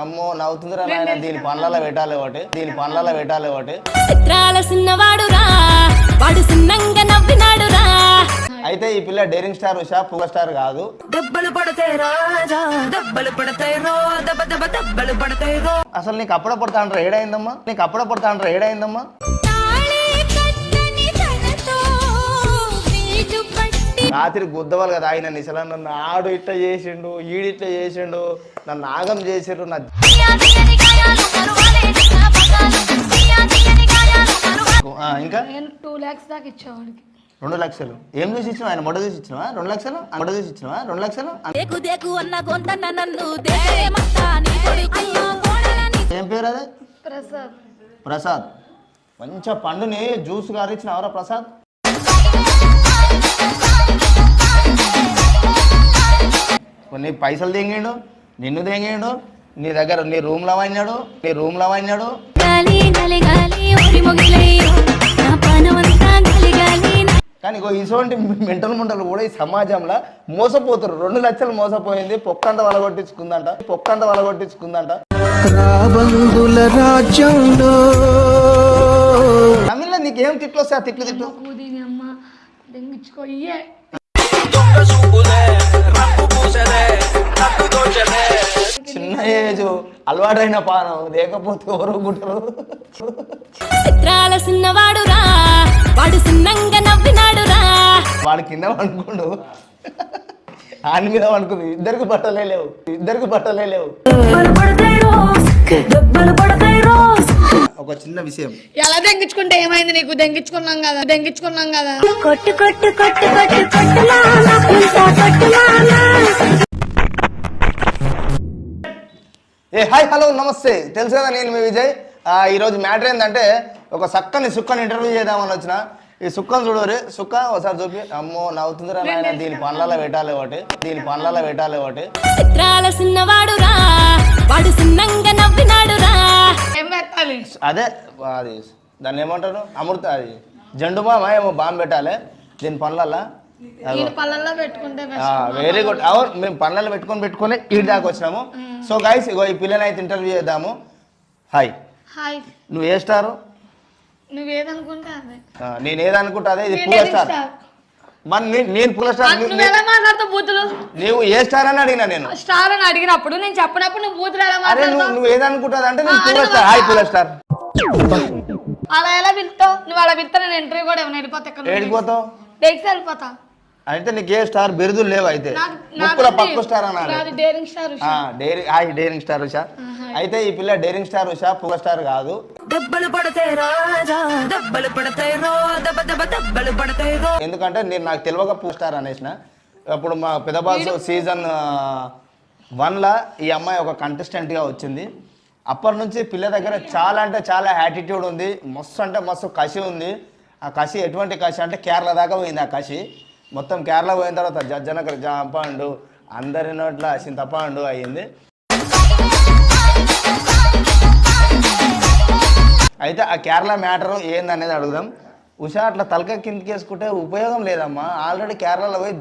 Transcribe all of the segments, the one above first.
అమ్మో నవ్వుతుందిరా నాయన దీని పండ్లలో పెట్టాలి ఒకటి దీని పండ్లలో పెట్టాలి ఒకటి. చిత్రాల సిన్నవాడురా వాడు సిన్నంగా నవ్వినాడురా. అయితే ఈ పిల్ల డేరింగ్ స్టార్ ఉషా పూల స్టార్ కాదు. దెబ్బలు పడతాయి రాజా దెబ్బలు పడతాయి రో దెబ్బ దెబ్బ దెబ్బలు పడతాయి రో. అసలు నీకు అప్పుడ పడతా అంటారా ఏడైందమ్మా? నీకు అప్పుడ పడతా అంటారా ఏడైందమ్మా? రాత్రి గుద్దవాలి కదా ఆయన నిశల నన్ను ఆడు ఇట్లా చేసిండు ఈడు ఇట్లా చేసిండు నన్ను ఆగం చేసిండు నా ఆ, ఇంకా? నేను టూ ల్యాక్స్ దాకా ఇచ్చేవాడికి. రెండు లక్షలు. ఏం చూసి ఇచ్చినావు? ఆయన చూసి ఇచ్చినావా? రెండు లక్షలు? మొడ చూసి ఇచ్చినావా? రెండు లక్షలు? దేకు దేకు అన్న గొంతన్న నన్ను దేశమంతా నీ కొడుకు. అయ్యో కోడలని ఏం పేరు అదే? ప్రసాద్. ప్రసాద్. మంచిగా పండుని జ్యూస్ గారు ఇచ్చినావరా ప్రసాద్? కొన్ని పైసలు తెంగిండు నిన్ను తెంగిండు నీ దగ్గర నీ రూమ్లో వాడినాడు నీ రూమ్లో నా నా కానీ ఇగో ఇటువంటి మెంటల్ ముండలు కూడా ఈ సమాజంలో మోసపోతారు రెండు లక్షలు మోసపోయింది పొక్కంత వలగొట్టించుకుందంట పొక్కంత వలగొట్టించుకుందంట రాబందుల రాజ్యంలో తమిళ నీకేం తిట్లు వస్తాయి? తిట్లు తిట్లు. చిన్న ఏజ్ అలవాటైన పానం లేకపోతే ఎవరు గుట్టరు. చిత్రాల సిన్నవాడురా వాడు సిన్నంగా నవ్వినాడురా. వాడు కింద పడుకోండు. ఆయన మీద పడుకుంది. ఇద్దరికి బట్టలే లేవు. ఇద్దరికి బట్టలే లేవు. ఒక చిన్న విషయం. ఎలా దెంగించుకుంటే ఏమైంది నీకు? దెంగించుకున్నాం కదా దెంగించుకున్నాం కదా. కొట్టు కొట్టు కొట్టు కొట్టు కొట్టులానా ఏ హాయ్ హలో నమస్తే. తెలుసు కదా నేను మీ విజయ్. ఆ, ఈరోజు మ్యాటర్ ఏంటంటే ఒక సక్కని సుక్కని ఇంటర్వ్యూ చేద్దామని వచ్చిన. ఈ సుక్కను చూడరు సుక్క ఒకసారి చూపి. అమ్మో నవ్వుతుందిరా నాయన. దీని పండ్లలో పెట్టాలి ఒకటి. దీని పండ్లలో పెట్టాలి ఒకటి. చిత్రాల సిన్నవాడురా వాడు సిన్నంగా నవ్వినాడురా. అదే అది దాన్ని ఏమంటారు? అమృత అది. జండు మామ ఏమో బాంబు పెట్టాలి. దీని పెట్టుకుంటే వెరీ గుడ్ అవును మేము పనులలో పెట్టుకొని పెట్టుకొని ఈ దాకా వచ్చినాము. సో గైస్ ఇగో ఈ పిల్లని అయితే ఇంటర్వ్యూ చేద్దాము. హాయ్ హాయ్ నువ్వు ఏ స్టారు నువ్వేదనుకుంటే నేను ఏదనుకుంటా అదే ఇది పూల స్టార్ స్టార్? మరి నేను పూల స్టార్ నువ్వు ఎలా మాట్లాడుతావు బూతులు? నీవు ఏ స్టార్ అని అడిగినా నేను. స్టార్ అని అడిగినప్పుడు నేను చెప్పినప్పుడు నువ్వు బూతులు ఎలా అరే నువ్వు నువ్వు ఏదనుకుంటుంది అంటే నేను ఆ, పూల అడుగు స్టార్. హాయ్ పూల స్టార్. అలా ఎలా పిలుస్తావు నువ్వు అలా పిలుస్తా నేను ఎంట్రీ కూడా ఏమైనా వెళ్ళిపోతా ఇక్కడ ఏడిపోతావు డెక్స్ వెళ్ళిపోతా. అయితే నీకు ఏ స్టార్ బిరుదులు లేవు అయితే. ముక్కుల పక్కు స్టార్ అనాలి. నాది డేరింగ్ స్టార్ ఆ, daring hi daring star Usha. అయితే ఈ పిల్ల డేరింగ్ స్టార్ ఉషా పూల స్టార్ కాదు. దెబ్బలు పడతాయి రాజా దెబ్బలు పడతాయి రో దెబ్బ దెబ్బ దెబ్బలు పడతాయి రో. ఎందుకంటే నేను నాకు తెలియక పూల స్టార్ అనేసిన. అప్పుడు మా పెదబాసు సీజన్ వన్లో ఈ అమ్మాయి ఒక కంటెస్టెంట్గా వచ్చింది. అప్పటి నుంచి పిల్ల దగ్గర చాలా అంటే చాలా యాటిట్యూడ్ ఉంది. మస్తు అంటే మస్తు కసి ఉంది. ఆ కసి ఎటువంటి కసి అంటే కేరళ దాకా పోయింది ఆ కసి. మొత్తం కేరళ పోయిన తర్వాత జజ్జనకర జాంపాండు అందరి నోట్ల చింతపాండు అయ్యింది. అయితే ఆ కేరళ మ్యాటర్ ఏందనేది అడుగుదాం. ఉషా అట్లా తలక కిందకి వేసుకుంటే ఉపయోగం లేదమ్మా. ఆల్రెడీ కేరళలో పోయి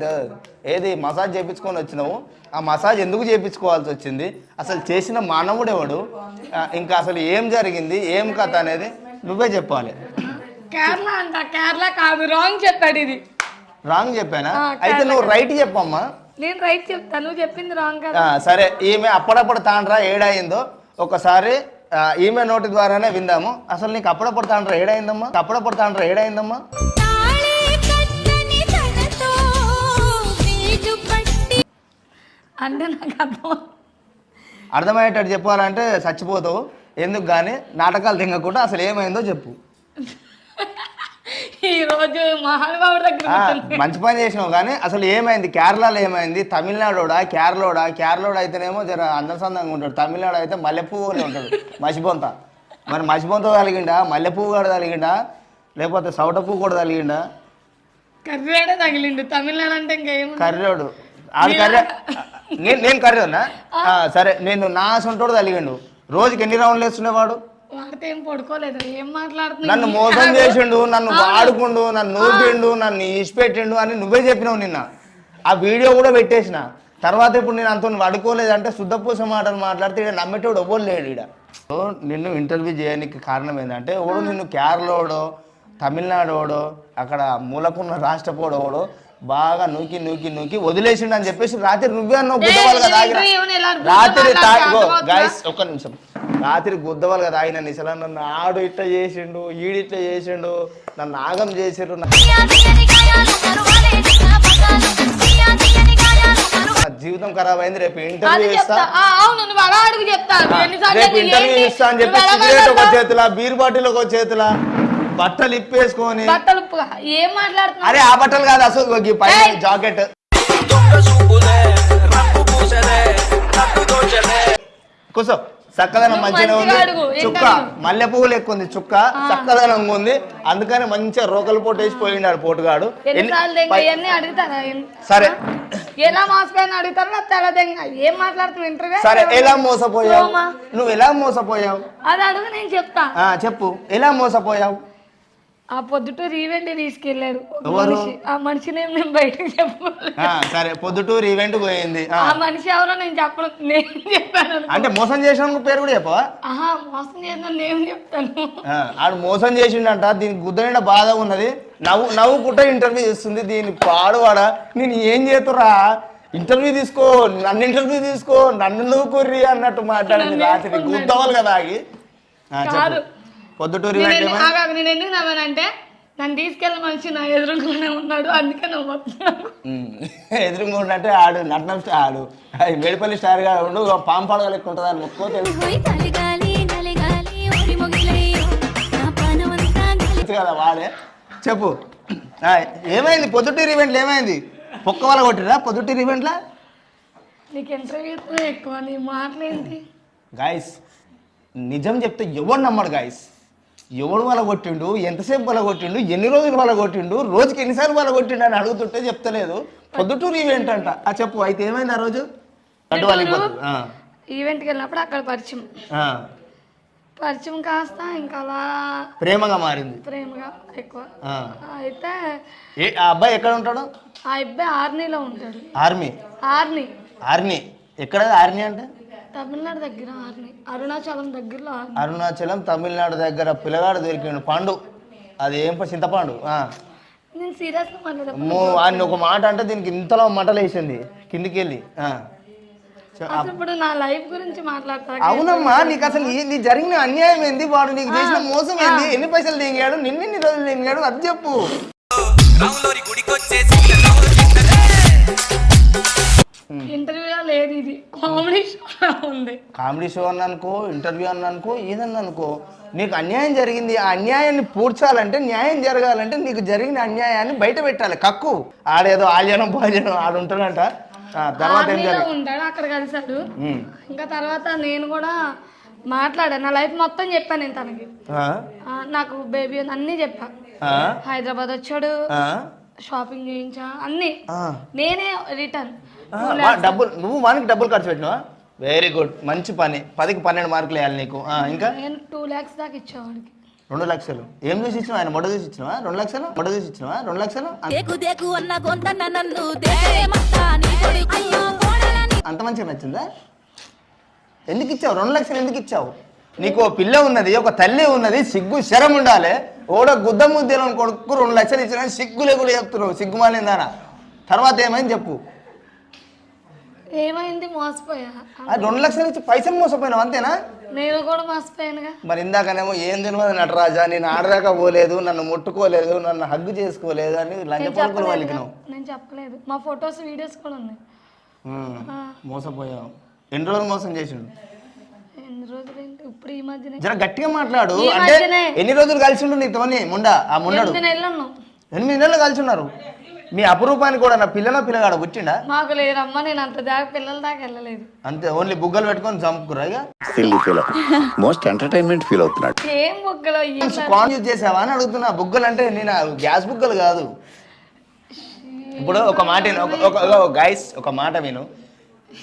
ఏది మసాజ్ చేయించుకొని వచ్చినావు. ఆ మసాజ్ ఎందుకు చేయించుకోవాల్సి వచ్చింది? అసలు చేసిన మానవుడు ఎవడు? ఇంకా అసలు ఏం జరిగింది? ఏం కథ అనేది నువ్వే చెప్పాలి. కేరళ అంట కేరళ కాదు రాంగ్ చెప్పాడు ఇది. రాంగ్ చెప్పానా? అయితే నువ్వు రైట్ చెప్పమ్మా. నేను రైట్ చెప్తా నువ్వు చెప్పింది రాంగ్ కదా. సరే ఈమె అప్పుడప్పుడు తాండ్రా ఏడాయిందో ఒకసారి ఈమె నోటి ద్వారానే విందాము. అసలు నీకు అప్పుడప్పుడు తాండ్రా ఏడాయిందమ్మా? అప్పుడప్పుడు తాండ్రా ఏడాయిందమ్మా? అంటే నాకు అర్థం అర్థమయ్యేటట్టు చెప్పాలంటే చచ్చిపోతావు. ఎందుకు కానీ నాటకాలు తింగకుండా అసలు ఏమైందో చెప్పు. ఈ రోజు మహానుభావుడి దగ్గర మంచి పని చేసినావు కానీ అసలు ఏమైంది? కేరళలో ఏమైంది? తమిళనాడోడా? కేరళోడా? కేరళోడు అయితేనేమో జర అందసందంగా ఉంటాడు. తమిళనాడు అయితే మల్లెపువ్వులే ఉంటాడు. మసిబొంత. మరి మసిబొంత కలిగిండా మల్లెపువ్వు కూడా కలిగిండా లేకపోతే సౌట పువ్వు కూడా కలిగిండా కర్రీడే తగిలిండు. తమిళనాడు అంటే ఇంకేముంది కర్రోడు. ఆడు కర్రే నేను నేను కర్రోనా సరే నేను నా సొంటోడు తలిగిండు రోజుకి ఎన్ని రౌండ్లు వేస్తుండేవాడు? వాడితే పడుకోలేదు. ఏం మాట్లాడుతున్నా నన్ను మోసం చేసిండు నన్ను వాడుకుండు నన్ను నూపిండు నన్ను ఇసిపెట్టిండు అని నువ్వే చెప్పినావు నిన్న. ఆ వీడియో కూడా పెట్టేసిన. తర్వాత ఇప్పుడు నేను అంత పడుకోలేదు అంటే శుద్ధపూస మాటలు మాట్లాడితే ఈడ నమ్మేటోడు ఎవ్వరు లేడు ఈడ. సో నిన్ను ఇంటర్వ్యూ చేయడానికి కారణం ఏంటంటే ఎవడు నిన్ను కేరళోడో తమిళనాడోడో అక్కడ మూలకున్న రాష్ట్రపోడోడో బాగా నూకి నూకి నూకి వదిలేసిండు అని చెప్పేసి రాత్రి నువ్వే అన్నావు గుద్దవాళ్ళగా తాగిన. రాత్రి అర్థమవుతుందా? గాయస్ ఒక్క నిమిషం. రాత్రి గుద్దవాళ్ళగా తాగిన నిసలా నన్ను ఆడు ఇట్లా చేసిండు ఈడు ఇట్లా చేసిండు నన్ను ఆగం చేసిండు జీవితం ఖరాబ్ అయింది రేపు ఇంటర్వ్యూ ఇస్తా చెప్తా. ఆ, అవును నువ్వు అలా అడుగు చెప్తా. ఎన్నిసార్లు రేపు ఇంటర్వ్యూ? ఇస్తా అని చెప్పి సిగరెట్ ఒక? చేతుల బీర్ బాటిల్ ఒక చేతుల. బట్టలు ఇప్పేసుకొని. బట్టలు ఏం మాట్లాడుతున్నావు? అరే ఆ బట్టలు కాదు అసలు ఈ పైన ఏయ్! జాకెట్. కూర్చో. చక్కదనం మంచిగా ఉంది. చుక్క. మల్లె పువ్వులు ఎక్కువ ఉంది చుక్క. చక్కదనంగా ఉంది. అందుకని మంచిగా రోకలు పోటు వేసి పోయినాడు పోటుగాడు. సరే. ఎలా మోసపోయిన అడుగుతారు నా తెల్ల దెంగ ఏం మాట్లాడుతున్నావు? ఇంటర్వ్యూ సరే ఎలా మోసపోయావు. నువ్వు ఎలా మోసపోయావు? అది అడుగు నేను చెప్తా. ఆ చెప్పు. ఎలా మోసపోయావు? ఆ పొద్దుటూరు ఈవెంట్ ఒక ఎవరు? మనిషి. ఆ మనిషి నేమ్ నేను బయటకు చెప్పలేదు. ఆ, సరే పొద్దుటూరు ఈవెంట్ పోయింది. ఆ. ఆ మనిషి ఎవరో నేను చెప్పను నేను చెప్పాను అనుకో. అంటే మోసం చేసిన పేరు కూడా చెప్పవా? ఆహా మోసం చేసిన నేను చెప్తాను. ఆ, ఆడు మోసం చేసిండంట దీనికి గుద్దనిండా బాధ ఉన్నది. నవ్వు నవ్వుకుంటే ఇంటర్వ్యూ చేస్తుంది దీని పాడువాడ? నేను ఏం చేతురా ఇంటర్వ్యూ తీసుకో నన్ను ఇంటర్వ్యూ తీసుకో నన్ను నువ్వు కుర్రి అన్నట్టు మాట్లాడింది నన్ను రాత్రి. వేసుకున్నాడు. గుద్దవాలి కదా ఆగి. ఆ, కాదు. పొద్దుటూరు నేను ఆగాగు, నేను ఎందుకు నవ్వానంటే నన్ను తీసుకెళ్ళిన మనిషి నా ఎదురుగానే ఉన్నాడు అందుకే నవ్వుతున్నాను ఉమ్. ఎదురుగా ఉన్నట్టే ఆడు నటనం స్టార్ ఆడు. మేడిపల్లి స్టార్గా ఉండు పాము పడగ లెక్క ఉంటుంది అని మొక్కో తెలుసు. కదా వాడే. చెప్పు. ఆ, ఏమైంది? పొద్దుటూరు ఈవెంట్లు ఏమైంది? పొక్క వాళ్ళ కొట్టిరా? పొద్దుటూరు ఈవెంట్లా నీకు ఇంటర్వ్యూ ఎక్కువ నీ మాటలేంటి? గాయస్ నిజం చెప్తే ఎవడు నమ్మడు గాయస్ ఎవడు వాళ్ళ కొట్టిండు? ఎంతసేపు వాళ్ళ కొట్టిండు? ఎన్ని రోజులు వాళ్ళ కొట్టిండు? రోజుకి ఎన్నిసార్లు వాళ్ళ కొట్టిండు అని అడుగుతుంటే చెప్తలేదు. పొద్దుటూరు ఈవెంట్ అంట. ఆ చెప్పు అయితే ఏమైంది ఆ రోజు? ఈవెంట్కి వెళ్ళినప్పుడు అక్కడ పరిచయం. పరిచయం కాస్త ఇంకా అలా ప్రేమగా మారింది. ప్రేమగా ఎక్కువ. అయితే ఆ అబ్బాయి ఎక్కడ ఉంటాడు? ఆ అబ్బాయి ఆర్నీలో ఉంటాడు. ఆర్మీ. ఆర్నీ ఆర్మీ. ఎక్కడ? ఆర్మీ అంటే? తమిళనాడు దగ్గర అరుణాచలం దగ్గరలో అరుణాచలం తమిళనాడు దగ్గర పిల్లగాడు దొరికిండు. పండు. అది ఏం ప- చింతపండు. ఆ. నేను సీరియస్గా మాట్లాడా అమ్మో, ఆయన ఒక మాట అంటే దీనికి ఇంతలో మంటలు వేసింది. కిందికి వెళ్ళి ఆ. చ- అసలు ఇప్పుడు నా లైఫ్ గురించి మాట్లాడతా. అవునమ్మా నీకు అసలు ఈ- నీ జరిగిన అన్యాయం ఏంది? వాడు నీకు చేసిన మోసం ఏంది? ఎన్ని పైసలు దిగాడు? నిన్నెన్ని రోజులు దిగాడు? అది చెప్పు. లేదు ఇది. కామెడీ షో ఉంది. కామెడీ షో అని అనుకో ఇంటర్వ్యూ అని అనుకో ఏదన్నా అనుకో నీకు అన్యాయం జరిగింది ఆ అన్యాయాన్ని పూడ్చాలంటే న్యాయం జరగాలంటే నీకు జరిగిన అన్యాయాన్ని బయట పెట్టాలి. కక్కు. ఆడేదో ఆల్యనం భోజనం ఆడు ఉంటాడంట. ఆ, తర్వాత ఏం ఆర్మీలో జరిగింది ఉంటాడు అక్కడ కలిసాడు. ఉమ్. ఇంకా తర్వాత నేను కూడా మాట్లాడాను నా లైఫ్ మొత్తం చెప్పాను నేను తనకి. ఆ? ఆ, నాకు బేబీ ఉంది అన్నీ చెప్పా. ఆ? హైదరాబాద్ వచ్చాడు. ఆ? షాపింగ్ చేయించా అన్నీ. ఆ. నేనే రిటర్న్ డబ్బులు నువ్వు వానికి డబ్బులు ఖర్చు పెట్టినావా? వెరీ గుడ్ మంచి పని. పదికి పన్నెండు మార్కులు వేయాలి నీకు. ఆ, ఇంకా? నేను టూ ల్యాక్స్ దాకా ఇచ్చేవాడికి రెండు లక్షలు. ఏం చూసి ఇచ్చినావు? ఆయన మొడ చూసి ఇచ్చినావా? రెండు లక్షలు? మొడ చూసి ఇచ్చినావా? రెండు లక్షలు? అంత- మంచిగా నచ్చిందా? ఎందుకు ఇచ్చావు? రెండు లక్షలు ఎందుకు ఇచ్చావు? నీకు ఓ పిల్ల ఉన్నది ఒక తల్లి ఉన్నది సిగ్గు శరం ఉండాలి. ఓడ గుద్ద ముద్దేలను కొడుకు రెండు లక్షలు ఇచ్చినా సిగ్గు లేకుండా చెప్తున్నావు. సిగ్గు మాలిందానా? తర్వాత ఏమైంది చెప్పు. ఏమైంది? మోసపోయా. ఆ రెండు లక్షలు ఇచ్చి పైసలు మోసపోయినావు అంతేనా? నేను కూడా మోసపోయానుగా. మరి ఇందాకనేమో ఏం తెలియదు నటరాజా నేను ఆడదాకా పోలేదు నన్ను ముట్టుకోలేదు నన్ను హగ్గు చేసుకోలేదు అని లంచ నేను చెప్పలేదు పలికినావు నేను చెప్పలేదు. మా ఫొటోస్ వీడియోస్ కూడా ఉన్నాయి. మోసపోయావు. ఎన్ని రోజులు మోసం చేసిండు? ఎన్ని రోజులు ఇప్పుడు ఈ మధ్యనే. జర గట్టిగా మాట్లాడు. అంటే. ఎన్ని రోజులు కలిసిండు నీతోని ముండా? ఆ ముండడు ఎనిమిది నెలలు కలిసి ఉన్నారు. మీ అపురూపానికి కూడా నా పిల్లన పిల్లగాడ పుట్టిండా? మాకు లేరమ్మా నేను అంత దాకా పిల్లల దాకా వెళ్ళలేదు. అంతే ఓన్లీ బుగ్గలు పెట్టుకొని చంపుకురా ఇక? Silly feel most entertainment feel అవుతున్నాడు. ఏం బొగ్గలో కాన్ యూజ్ చేసావా అని అడుగుతున్నా. బుగ్గలు అంటే నేను గ్యాస్ బుగ్గలు కాదు. ఇప్పుడు ఒక మాట ఒక- గైస్ ఒక మాట విను.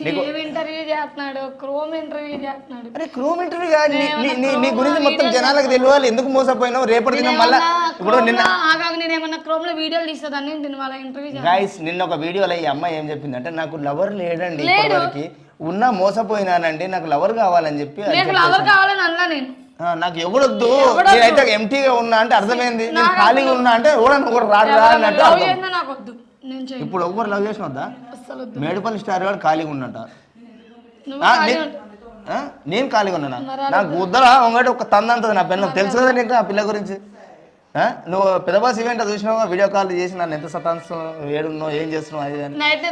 ఏం ఇంటర్వ్యూ చేస్తున్నాడు? క్రోమ్ ఇంటర్వ్యూ చేస్తున్నాడు. అరే క్రూమ్ ఇంటర్వ్యూ కాదు. నీ- నీ నీ నీ గురించి మొత్తం జనాలకు తెలియాలి. ఎందుకు మోసపోయినావు? రేపటి దినం మళ్ళా ఇప్పుడు నిన్న ఆగాక నేను ఏమన్నా క్రోమ్లో వీడియోలు తీసేదాన్ని నేను వాళ్ళ ఇంటర్వ్యూ చేస్తాను గాయస్ నిన్న ఒక వీడియోలో ఈ అమ్మాయి ఏం చెప్పింది అంటే నాకు లవర్ లేడండి ఇప్పటివరకు. ఉన్నా మోసపోయినానండి. నాకు లవర్ కావాలని చెప్పి అది లవర్ కావాలని అన్నా నేను. ఆ, నాకు ఎవడొద్దు. నేనైతే ఎంటీగా ఉన్నా అంటే అర్థమైంది. నేను ఖాళీగా ఉన్నా అంటే ఎవడన్నా ఒకడు రాడు రా అన్నట్టు లవ్ అర్థం. చేసినా నాకు వద్దు నేను చెయ్యి ఇప్పుడు ఎవరు లవ్ చేసిన వద్దా? మేడిపల్లి స్టార్ వాడు ఖాళీగా ఉన్నట? నేను ఖాళీగా ఉన్నానా? నాకు ఉద్దరా ఒకటి ఒక తంద అంటది నా పిల్ల తెలుసు కదా నీకు ఆ పిల్ల గురించి? నువ్వు పెద్దబాస్ ఈవెంట్ చూసినావు? వీడియో కాల్ చేసి నన్ను ఎంత సతాంస్తున్నావు ఏడున్నావు ఏం చేస్తున్నావు అది నైట్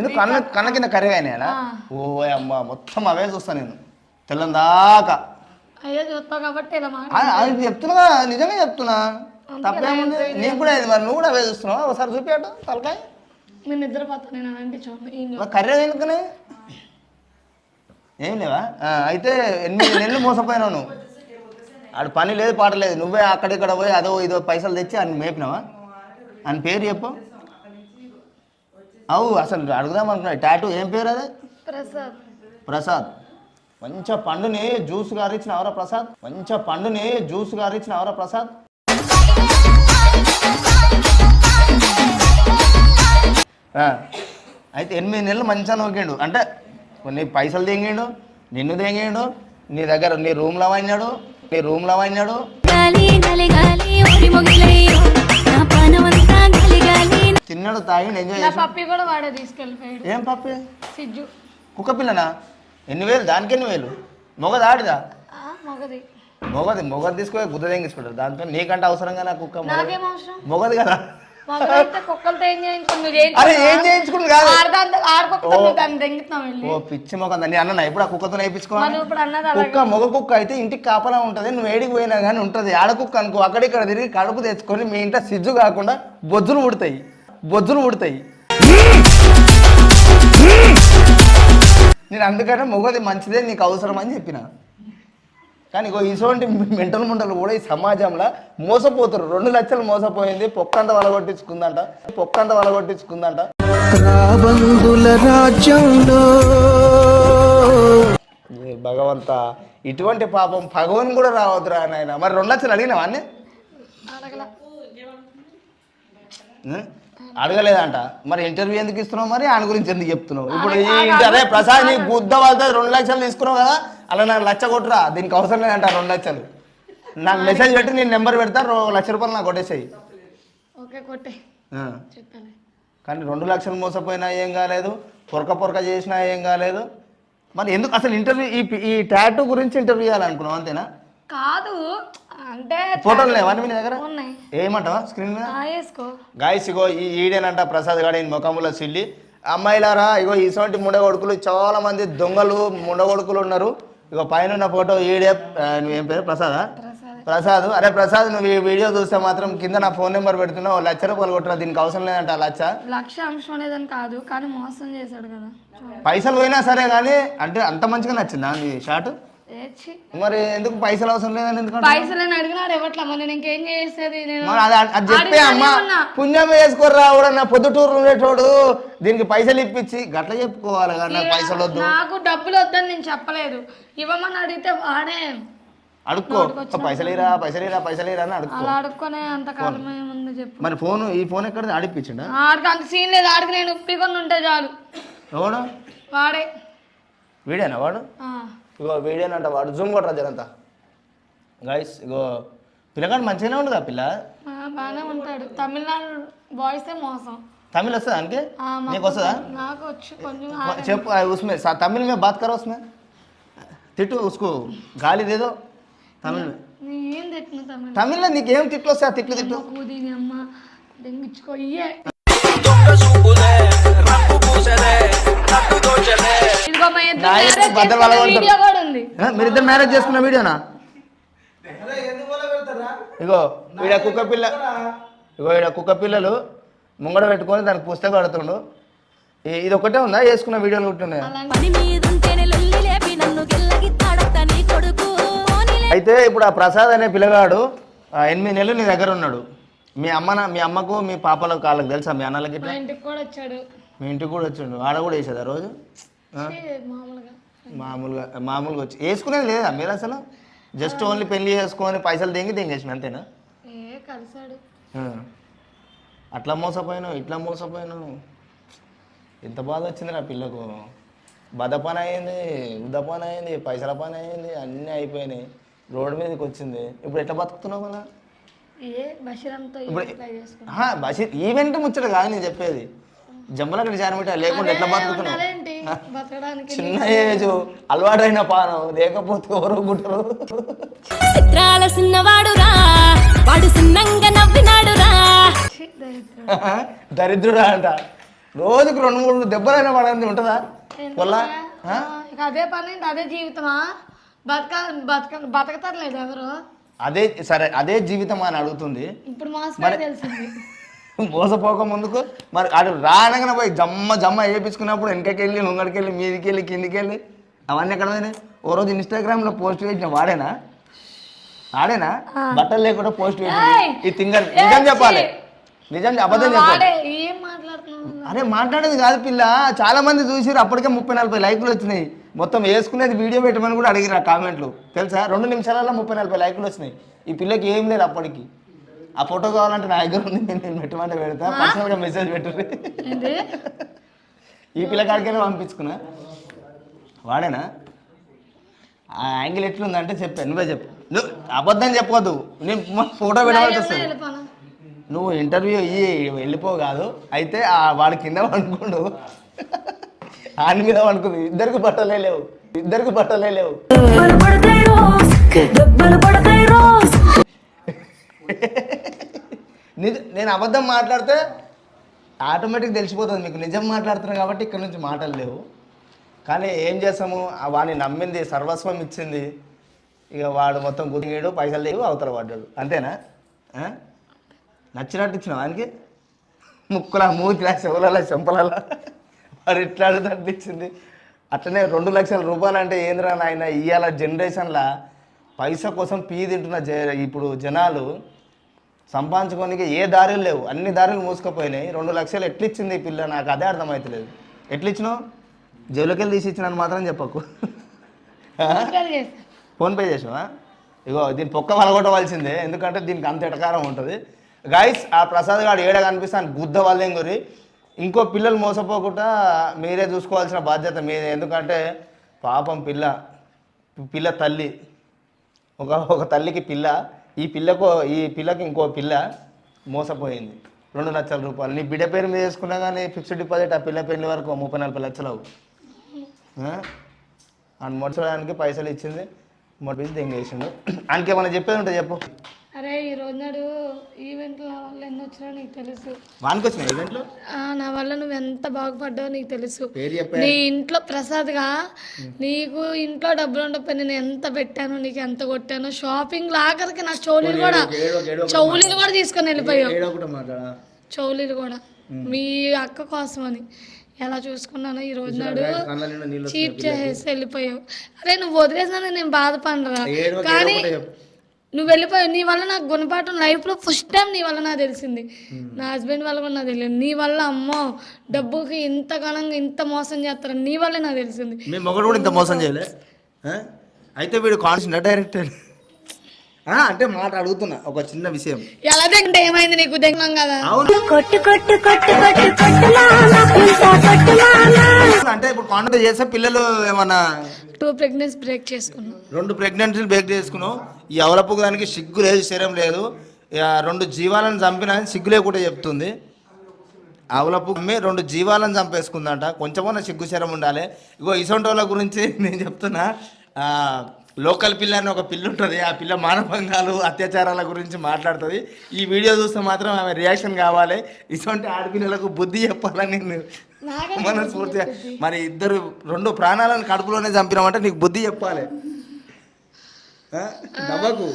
ఎందుకు కన్న కన్న కింద కర్రీ అయినా ఓ అమ్మ మొత్తం అవే చూస్తా నేను. తెల్లం దాకా అయ్యో చూస్తావు కాబట్టి అది చెప్తున్నా నిజంగా చెప్తున్నా. తప్పేముంది? నీకు కూడా ఇది మరి? నువ్వు కూడా అవే చూస్తున్నావు? ఒకసారి చూపించట తలకాయ. నేను నిద్రపోతా నేను అలాంటి చూడండి ఏం మరి కర్రీ ఎందుకని ఏం లేవా? అయితే ఎనిమిది నెలలు మోసపోయినావు నువ్వు? ఆడు పని లేదు పాట లేదు. నువ్వే అక్కడిక్కడ పోయి అదో ఇదో పైసలు తెచ్చి అని మేపినావా? అని పేరు చెప్పు. అవు అసలు అడుగుదాం అనుకున్నా. టాటూ ఏం పేరు అదే? ప్రసాద్. ప్రసాద్. మంచిగా పండుని జ్యూస్ గారిచ్చిన అవరా ప్రసాద్? మంచిగా పండుని జ్యూస్ గారిచ్చిన అవరా ప్రసాద్? అయితే ఎనిమిది నెలలు మంచిగా నొక్కిండు. అంటే నీ పైసలు తెంగిండు నిన్ను తెంగిండు నీ దగ్గర నీ రూమ్లో వాడినాడు నీ రూమ్లో వాడినాడు. తిన్నాడు తాగిండు ఎంజాయ్ నా చేసి పప్పి కూడా వాడే తీసుకెళ్ళిపోయాడు. ఏం పప్పి? సిజ్జు. కుక్క పిల్లనా? ఎన్ని వేలు? దానికి ఎన్ని వేలు? మొగది ఆడిదా? ఆ, మగది. మొగది మొగది తీసుకుపోయి గుద్ద తెంగించుకుంటారు దాంతో నీకంటే అవసరంగా నా కుక్క అవసరం? మొగది కదా. అరే ఏం కాదు. ఓ పిచ్చి అన్న ఇప్పుడు ఆ కుక్కతో కుక్క మొగ కుక్క అయితే ఇంటికి కాపలా ఉంటది. నువ్వు ఏడికి పోయినా కానీ ఉంటది. ఆడ కుక్క అనుకో అక్కడిక్కడ తిరిగి కడుపు తెచ్చుకొని మీ ఇంట్లో సిజ్జు కాకుండా బొజ్జులు ఉడతాయి బొజ్జులు ఉడతాయి నేను అందుకనే మొగది మంచిదే నీకు అవసరం అని చెప్పిన. కానీ ఇగో ఇటువంటి మెంటల్ ముండలు కూడా ఈ సమాజంలో మోసపోతారు రెండు లక్షలు మోసపోయింది పొక్కంత వలగొట్టించుకుందంట పొక్కంత వలగొట్టించుకుందంట రాబందుల రాజ్యంలో ఏ భగవంత ఇటువంటి పాపం భగవన్ కూడా రావద్దురా నాయన. మరి రెండు లక్షలు అడిగినావా అన్నీ? అడగలేదంట. మరి ఇంటర్వ్యూ ఎందుకు ఇస్తున్నావు మరి? ఆయన గురించి ఎందుకు చెప్తున్నావు? ఇప్పుడు అదే ప్రసాద్ నీ గుద్ద వాళ్ళతో రెండు లక్షలు తీసుకున్నావు కదా అలా నాకు లచ్చ కొట్టురా దీనికి అవసరం లేదంట రెండు లక్షలు నాకు మెసేజ్ పెట్టి నేను నెంబర్ పెడతా లక్ష రూపాయలు నాకు కొట్టేసాయి. కానీ రెండు లక్షలు మోసపోయినా ఏం కాలేదు పొరక పొరక చేసినా ఏం కాలేదు. మరి ఎందుకు అసలు ఇంటర్వ్యూ ఈ ఈ టాటూ గురించి ఇంటర్వ్యూ చేయాలనుకున్నావు అంతేనా? కాదు అంటే ఫోటోలు లేవా మీ దగ్గర? ఏమంటావా స్క్రీన్ మీద? గాయస్ ఇగో ఈ ఈడేనంట ప్రసాద్ గాడి ముఖములో సిల్లి. అమ్మాయిలారా ఇగో ఇటువంటి ముండగొడుకులు చాలా మంది దొంగలు ముండగొడుకులు ఉన్నారు. ఇగో పైన ఉన్న ఫోటో ఈడే ఆ, నువ్వేం పేరు? ప్రసాదా? ప్రసాద్. అరే ప్రసాద్ నువ్వు ఈ వీడియో చూస్తే మాత్రం కింద నా ఫోన్ నెంబర్ పెడుతున్నావు. లక్ష రూపాయలు కొట్టురా దీనికి అవసరం లేదంట లక్ష లక్ష అంశం కాదు కానీ మోసం చేశాడు కదా. పైసలు పోయినా సరే కానీ అంటే అంత మంచిగా నచ్చిందా నీ షార్ట్ మరి ఎందుకు పైసలు అవసరం లేదని ఎందుకంటే పైసలు అడిగినాడు ఇవ్వట్లా మరి నేను ఇంకేం చేసేది? నేను మరి అది అది చెప్పే అమ్మా? పుణ్యం వేసుకోర్రా కూడా నా పొద్దుటూరు ఉండేటోడు. దీనికి పైసలు ఇప్పించి గట్ల చెప్పుకోవాలి కదా నాకు పైసలు వద్దు. నాకు డబ్బులు వద్దని నేను చెప్పలేదు. ఇవ్వమని అడిగితే వాడే. అడుక్కో. పైసలు ఇరా పైసలు ఇరా పైసలు ఇరా అని అడుక్కో. అలా అడుక్కునే అంతకాలం ఏముంది చెప్పు. మరి ఫోన్ ఈ ఫోన్ ఎక్కడ అడిపించిండా ఆడికి అంత సీన్ లేదు. ఆడికి నేను ఉప్పికొని ఉంటే చాలు. ఎవడు? వాడే. వీడేనా వాడు? ఇగో వీడేనంట వాడు జూమ్ కొట్టరా జరంతా గైస్ ఇగో పిల్లగాడు మంచిగానే ఉండదు ఆ పిల్ల బాగానే ఉంటాడు. తమిళనాడు బాయ్సే మోసం. తమిళ వస్తుంది అందుకే నీకు వస్తుందా? నాకు వచ్చి కొంచెం చెప్పు ఉస్మే తమిళ మీద బాత్ కర ఉస్మే తిట్టు ఉస్కు గాలి దేదో తమిళ తమిళ నీకు ఏం తిట్లు వస్తాయి? తిట్లు తిట్లు. అమ్మ దెంగిచ్చుకో ఇయ్యే. మీరిద్దరు మ్యారేజ్ చేసుకున్న వీడియోనా? ఇగో ఈడ కుక్క పిల్ల ఇగో ఈడ కుక్క పిల్లలు ముంగడ పెట్టుకొని దానికి పుస్తకం కడుతుండు. ఈ- ఇది ఒకటే ఉందా? వేసుకున్న వీడియోలు పోనీలే అయితే ఇప్పుడు ఆ ప్రసాద్ అనే పిల్లగాడు ఆ, ఎనిమిది నెలలు నీ దగ్గర ఉన్నాడు. మీ అమ్మ నా- మీ అమ్మకు మీ పాపలకు వాళ్ళకి తెలుసా? మీ అన్నలకి మా ఇంటికి కూడా వచ్చాడు. మీ ఇంటికి కూడా వచ్చిండు. ఆడ కూడా వేసేదా రోజు? మామూలుగా. మామూలుగా మామూలుగా వచ్చి వేసుకునేది లేదా మీరు అసలు? జస్ట్ ఓన్లీ పెళ్ళి చేసుకొని పైసలు దింగి దింగేసిన అంతేనా? కలిసాడు. అట్లా మోసపోయినావు ఇట్లా మోసపోయినావు. ఎంత బాధ వచ్చింది నా పిల్లకు. బద పని అయింది ఉద్ద పని అయింది పైసల పని అయింది అన్నీ అయిపోయినాయి. రోడ్డు మీదకి వచ్చింది. ఇప్పుడు ఎట్లా బతుకుతున్నావు ఆహా, బషీర్ ఈవెంట్ ముచ్చట కాదు నేను చెప్పేది. జమ్మలక్కడ జారమిట లేకుండా ఎట్లా బతుకుతున్నావు? చిన్న ఏజ్ అలవాటైన పానం లేకపోతే ఎవరు గుట్టరు చిత్రాల సిన్నవాడురా వాడు నవ్వినాడురా. ఛీ, దరిద్రుడు. అంట. రోజుకు రెండు మూడు దెబ్బలైనా పడంది ఉంటుందా? ఇక అదే పని? అదే జీవితమా? బతక బతక బతకతలేదు ఎవరు? అదే సరే అదే జీవితం అని అడుగుతుంది. ఇప్పుడు మాస్టర్ తెలిసింది. మోసపోక ముందుకు మరి అటు రానగానే పోయి జమ్మ జమ్మ వేయించుకున్నప్పుడు వెనకకెళ్ళి ముంగడికెళ్ళి మీదికెళ్ళి కిందికెళ్ళి అవన్నీ ఎక్కడ పోయినాయి? ఓ రోజు ఇన్స్టాగ్రామ్లో పోస్ట్ వేసిన వాడేనా? ఆడేనా? బట్టలు లేకుండా పోస్ట్! ఈ తింగర్ నిజం చెప్పాలి. నిజం అబద్ధం చెప్పాలి. అరే మాట్లాడేది కాదు పిల్ల. చాలా మంది చూసిరు అప్పటికే ముప్పై నలభై లైకులు వచ్చినాయి. మొత్తం వేసుకునేది వీడియో పెట్టమని కూడా అడిగిరు ఆ కామెంట్లు. తెలుసా? రెండు నిమిషాలలో ముప్పై నలభై లైకులు వచ్చినాయి. ఈ పిల్లకి ఏం లేదు అప్పటికి. ఆ ఫోటో కావాలంటే నా దగ్గర ఉంది నేను పెట్టమంటే పెడతా. పర్సనల్గా మెసేజ్ పెట్టరు. ఏంటి ఈ పిల్లకాడికైనా పంపించుకున్నా. వాడేనా? ఆ యాంగిల్ ఎట్లుందంటే చెప్పాను నువ్వే చెప్పు. నువ్వు అబద్ధం చెప్పవద్దు నేను ఫోటో పెట్టవలసి వెళ్ళిపోనా. నువ్వు ఇంటర్వ్యూ ఇయ్యి వెళ్ళిపో కాదు. అయితే ఆ వాడి కింద పడుకోండు. ఆయన మీద పడుకుంది. ఇద్దరికి బట్టలే లేవు. ఇద్దరికి బట్టలే లేవు. దెబ్బలు పడతాయి రోజ్ దెబ్బలు పడతాయి రోజ్ నిజ నేను అబద్ధం మాట్లాడితే ఆటోమేటిక్ తెలిసిపోతుంది. మీకు నిజం మాట్లాడుతున్నాను కాబట్టి ఇక్కడ నుంచి మాటలు లేవు. కానీ ఏం చేస్తాము? వాడిని నమ్మింది సర్వస్వం ఇచ్చింది. ఇక వాడు మొత్తం గుదిగాడు పైసలు లేవు అవతల పడ్డాడు. అంతేనా? నచ్చినట్టు ఇచ్చిన వానికి ముక్కుల మూతిలా చెవుల చెంపలలా. వాడు ఇట్లా అడుగుతట్టు అట్లనే రెండు లక్షల రూపాయలు అంటే ఏంద్రా నాయన? ఇవాళ జనరేషన్లో పైసా కోసం పీ తింటున్న జ ఇప్పుడు జనాలు సంపాదించుకోనికి ఏ దారులు లేవు. అన్ని దారులు మూసుకుపోయినాయి. రెండు లక్షలు ఎట్లిచ్చింది ఈ పిల్ల? నాకు అదే అర్థమవుతలేదు. ఎట్లిచ్చినావు? జైలుకి వెళ్ళి తీసి ఇచ్చినాను మాత్రం చెప్పకు. ఫోన్పే చేసావా ఇగో దీని పొక్క వలగొట్టవలసిందే. ఎందుకంటే దీనికి అంత ఎటకారం ఉంటుంది. గైస్ ఆ ప్రసాద్ గారు ఏడ కనిపిస్తాను? గుద్ద వాళ్ళేం గురి. ఇంకో పిల్లలు మోసపోకుండా మీరే చూసుకోవాల్సిన బాధ్యత మీదే. ఎందుకంటే పాపం పిల్ల పిల్ల తల్లి. ఒక ఒక తల్లికి పిల్ల ఈ పిల్లకు ఈ పిల్లకి ఇంకో పిల్ల మోసపోయింది. రెండు లక్షల రూపాయలు. నీ బిడ్డ పేరు మీద వేసుకున్నా కానీ ఫిక్స్డ్ డిపాజిట్ ఆ పిల్ల పెళ్ళి వరకు ముప్పై నలభై లక్షలు అవు. అని మొట్టడానికి పైసలు ఇచ్చింది. మొట్టించి దెంగేసిండు. ఆయనకి ఏమైనా చెప్పేది ఉంటే చెప్పు. అరే ఈ రోజు నాడు ఈవెంట్ వల్ల ఎన్ని వచ్చినా నీకు తెలుసు. వానికి వచ్చిన ఈవెంట్లో ఆ, నా వల్ల నువ్వు ఎంత బాగుపడ్డావో నీకు తెలుసు. పేరు చెప్పే నీ ఇంట్లో ప్రసాద్గా నీకు ఇంట్లో డబ్బులు ఉండకపోయి నేను ఎంత పెట్టాను నీకు ఎంత కొట్టాను షాపింగ్ ఆఖరికి నా చౌలీలు కూడా ఏడో ఏడో చౌలీలు కూడా తీసుకొని వెళ్ళిపోయావు. ఏడో ఒకటి మాట్లాడా. చౌలీలు కూడా. మీ అక్క కోసం అని ఎలా చూసుకున్నాను ఈ రోజు నాడు కళ్ళ నిండా నీళ్ళు చీప్ చేసేసి వెళ్ళిపోయావు. అరే నువ్వు వదిలేసినా నేను బాధపడరా ఏడో కానీ ఒకటి చెప్పు. నువ్వు వెళ్ళిపోయావు నీ వల్ల నాకు గుణపాఠం లైఫ్లో ఫస్ట్ టైం నీ వల్ల నాకు తెలిసింది. నా హస్బెండ్ వల్ల కూడా నాకు తెలియదు నీ వల్ల అమ్మో డబ్బుకి ఇంత ఘనంగా ఇంత మోసం చేస్తారు నీ వల్లే నాకు తెలిసింది. మీ మొగడు కూడా ఇంత మోసం చేయలే? ఆ? అయితే వీడు కాన్సిన డైరెక్టర్ అంటే మాట అడుగుతున్నా ఒక చిన్న విషయం. ఎలా దగ్గర ఏమైంది నీకు? దగ్గరం కదా. అవును. కొట్టు కొట్టు కొట్టు కొట్టు అంటే ఇప్పుడు కాంటాక్ట్ చేస్తే పిల్లలు ఏమన్నా టూ ప్రెగ్నెన్సీ బ్రేక్ చేసుకున్నాను రెండు ప్రెగ్నెన్సీలు బేక్ చేసుకున్నావు ఈ అవలపుకు దానికి సిగ్గు లేదు శరం లేదు. రెండు జీవాలను చంపిన సిగ్గు లేకుండా చెప్తుంది. ఆవులపు అమ్మి రెండు జీవాలను చంపేసుకుందంట. కొంచెమన్నా సిగ్గు శరం ఉండాలి. ఇగో ఇసొంటోళ్ళ గురించి నేను చెప్తున్నా. లోకల్ పిల్ల అని ఒక పిల్ల ఉంటుంది. ఆ పిల్ల మానభంగాలు అత్యాచారాల గురించి మాట్లాడుతుంది. ఈ వీడియో చూస్తే మాత్రం ఆమె రియాక్షన్ కావాలి. ఇసొంటి ఆడపిల్లలకు బుద్ధి చెప్పాలని నేను మనస్ఫూర్తిగా మరి ఇద్దరు రెండు ప్రాణాలను కడుపులోనే చంపినామంటే నీకు బుద్ధి చెప్పాలి? నవ్వకు.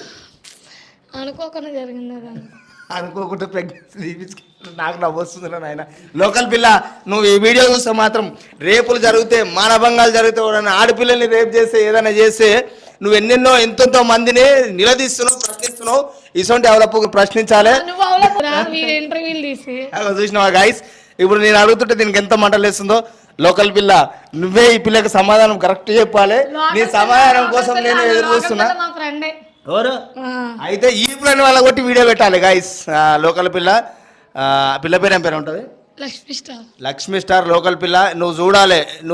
అనుకోకుండా జరిగింది అనుకోకుండా ప్రెగ్నెన్సీ తీపించుకు నాకు నవ్వు వస్తుంది నాయన. లోకల్ పిల్ల నువ్వు ఈ వీడియో చూస్తే మాత్రం రేపులు జరిగితే మానభంగాలు జరిగితే ఎవరైనా ఆడపిల్లల్ని రేపు చేస్తే ఏదైనా చేస్తే నువ్వు ఎన్నెన్నో ఎంతెంతో మందిని నిలదీస్తున్నావు ప్రశ్నిస్తున్నావు. ఇటువంటి డెవలప్ ప్రశ్నించాలి? చూసినావా గైస్ ఇప్పుడు నేను అడుగుతుంటే దీనికి ఎంత మంటలు వేస్తుందో లోకల్ పిల్ల నువ్వే ఈ పిల్లకి సమాధానం కరెక్ట్ చెప్పాలి. నీ సమాధానం కోసం నేను ఎదురు చూస్తున్నా. ఎవరు? అయితే ఈ పిల్లని వాళ్ళ కొట్టి వీడియో పెట్టాలి గాయస్ లోకల్ పిల్ల ఆ, పిల్ల పేరు ఏం పేరు ఉంటుంది? Lakshmi star. Lakshmi star local పిల్ల నువ్వు చూడాలి. నువ్వు